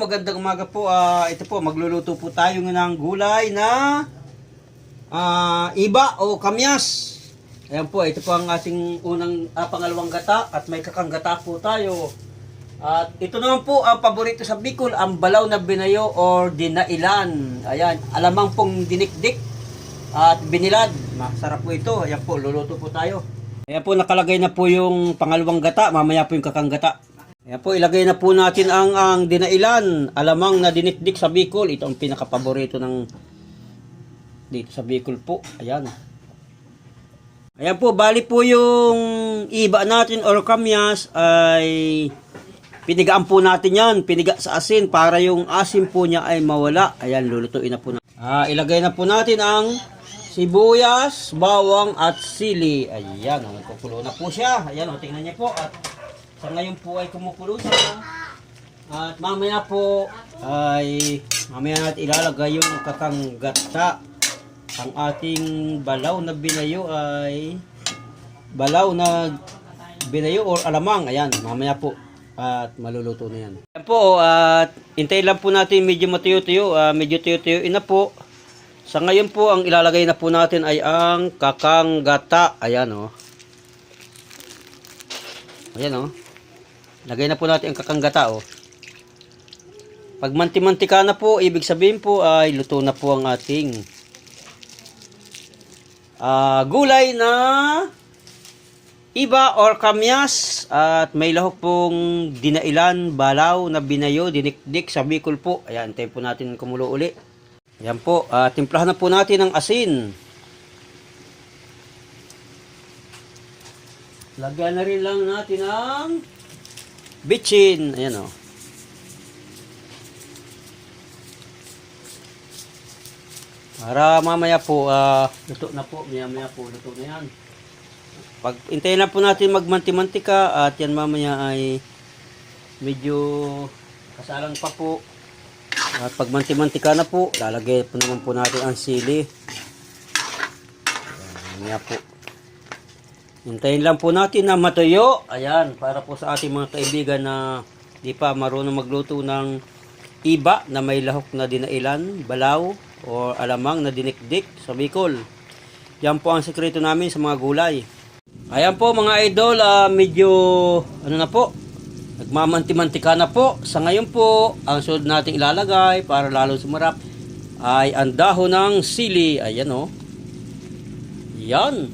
magandang umaga po. Ah, ito po, magluluto po tayo ng gulay na ah, iba o kamyas. Ayan po, ito po ang ating unang ah, pangalawang gata at may kakanggata po tayo. At ito naman po ang paborito sa Bicol, ang balaw na binayo or dinailan. Ayan, alamang pong dinikdik at binilad. Masarap po ito. Ayan po, luluto po tayo. Ayan po, nakalagay na po yung pangalawang gata. Mamaya po yung kakanggata. Ayan po, ilagay na po natin ang, ang dinailan. Alamang na dinikdik sa Bicol. Ito ang pinakapaborito ng dito sa Bicol po. Ayan. Ayan po, bali po yung iba natin or kamyas ay pinigaan po natin yan. Piniga sa asin para yung asin po niya ay mawala. Ayan, lulutuin na po natin. Ah, ilagay na po natin ang sibuyas, bawang at sili. Ayan, kukulo na po siya. Ayan, oh, tingnan niyo po. At sa ngayon po ay kumukulo siya. At mamaya po ay mamaya natin ilalagay yung kakanggata. Ang ating balaw na binayo ay balaw na binayo or alamang. Ayan, mamaya po at maluluto na yan. Ayan po, at hintayin lang po natin medyo matuyo-tuyo. ah, medyo tuyo-tuyo na po. Sa ngayon po, ang ilalagay na po natin ay ang kakanggata. Ayan o. Oh. Ayan o. Oh. Lagay na po natin ang kakanggata. Oh. Pag manti-mantika na po, ibig sabihin po ay luto na po ang ating ah, gulay na iba or kamyas at may lahok pong dinailan, balaw na binayo, dinikdik sa Bicol po. Ayan, tayo po natin kumulo uli. Ayan po, ah, timplahan na po natin ng asin. Lagyan na rin lang natin ang bitchin. Ayan o. Para mamaya po, ah, luto na po. Maya maya po, luto na yan. Pag hintayin lang po natin magmanti-mantika at yan mamaya ay medyo kasalang pa po. At pag manti-mantika na po, lalagay po naman po natin ang sili. Ayan, po. Hintayin lang po natin na matuyo. Ayan, para po sa ating mga kaibigan na di pa marunong magluto ng iba na may lahok na dinailan, balaw, o alamang na dinikdik sa Bicol. Yan po ang sekreto namin sa mga gulay. Ayan po mga idol, ah, medyo ano na po, nagmamanti-mantika na po. Sa ngayon po, ang sunod nating ilalagay para lalo sumarap ay ang dahon ng sili. Ayan o. Yan.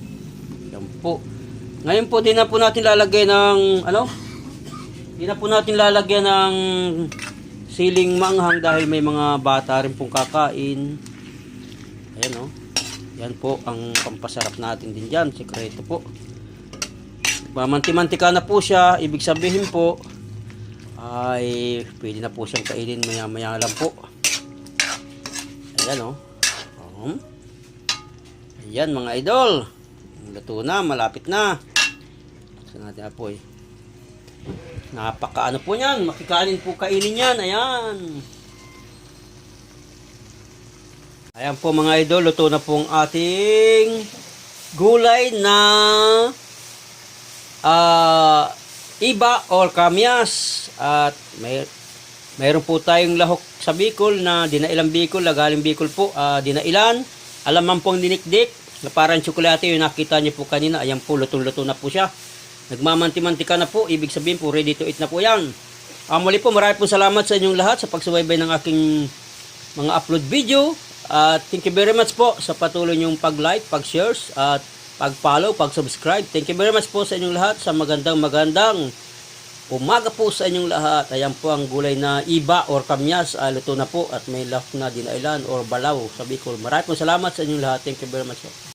Yan po. Ngayon po, di na po natin lalagay ng, ano? Di na po natin lalagyan ng siling manghang dahil may mga bata rin pong kakain. Ayan o. Yan po ang pampasarap natin din dyan. Sekreto po. Mamanti-mantika na po siya. Ibig sabihin po ay pwede na po siyang kainin maya-maya lang po. Ayan o. Um. Ayan mga idol. Luto na. Malapit na. Saan natin apoy. Napaka ano po niyan. Makikanin po kainin yan. Ayan. Ayan po mga idol. Luto na po ang ating gulay na ah iba or kamyas. At may mayroon po tayong lahok sa Bicol na dinailang Bicol. Lagaling Bicol po. ah dinailan. Alaman pong dinikdik. Na parang tsokolate yung nakita niyo po kanina. Ayan po. Luto-luto na po siya. Nagmamanti-mantika na po. Ibig sabihin po, ready to eat na po yan. Ah, muli po, marami po salamat sa inyong lahat sa pagsubaybay ng aking mga upload video. At thank you very much po sa patuloy niyong pag-like, pag-shares, at pag-follow, pag-subscribe. Thank you very much po sa inyong lahat sa magandang magandang umaga po sa inyong lahat. Ayan po ang gulay na iba or kamyas. Ah, luto na po at may lahok na dinailan or balaw sa Bicol. Marami po salamat sa inyong lahat. Thank you very much po.